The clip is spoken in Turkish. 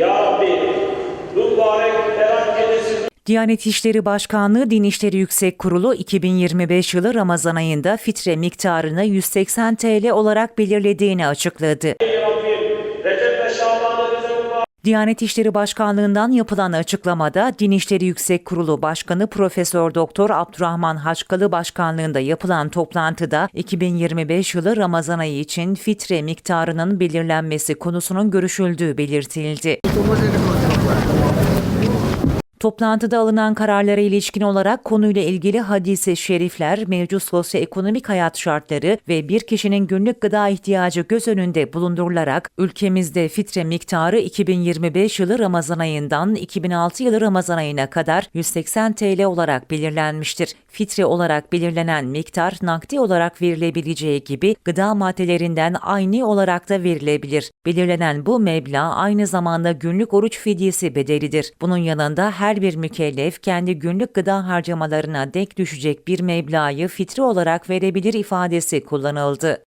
Ya Rabbi mübarek Diyanet İşleri Başkanlığı Din İşleri Yüksek Kurulu 2025 yılı Ramazan ayında fitre miktarını 180 TL olarak belirlediğini açıkladı. Diyanet İşleri Başkanlığından yapılan açıklamada Din İşleri Yüksek Kurulu Başkanı Profesör Doktor Abdurrahman Haçkalı başkanlığında yapılan toplantıda 2025 yılı Ramazan ayı için fitre miktarının belirlenmesi konusunun görüşüldüğü belirtildi. Toplantıda alınan kararlara ilişkin olarak konuyla ilgili hadise şerifler, mevcut sosyoekonomik hayat şartları ve bir kişinin günlük gıda ihtiyacı göz önünde bulundurularak ülkemizde fitre miktarı 2025 yılı Ramazan ayından 2006 yılı Ramazan ayına kadar 180 TL olarak belirlenmiştir. Fitre olarak belirlenen miktar nakdi olarak verilebileceği gibi gıda maddelerinden aynı olarak da verilebilir. Belirlenen bu meblağ aynı zamanda günlük oruç fidyesi bedelidir. Bunun yanında her her bir mükellef kendi günlük gıda harcamalarına dek düşecek bir meblağı fitre olarak verebilir ifadesi kullanıldı.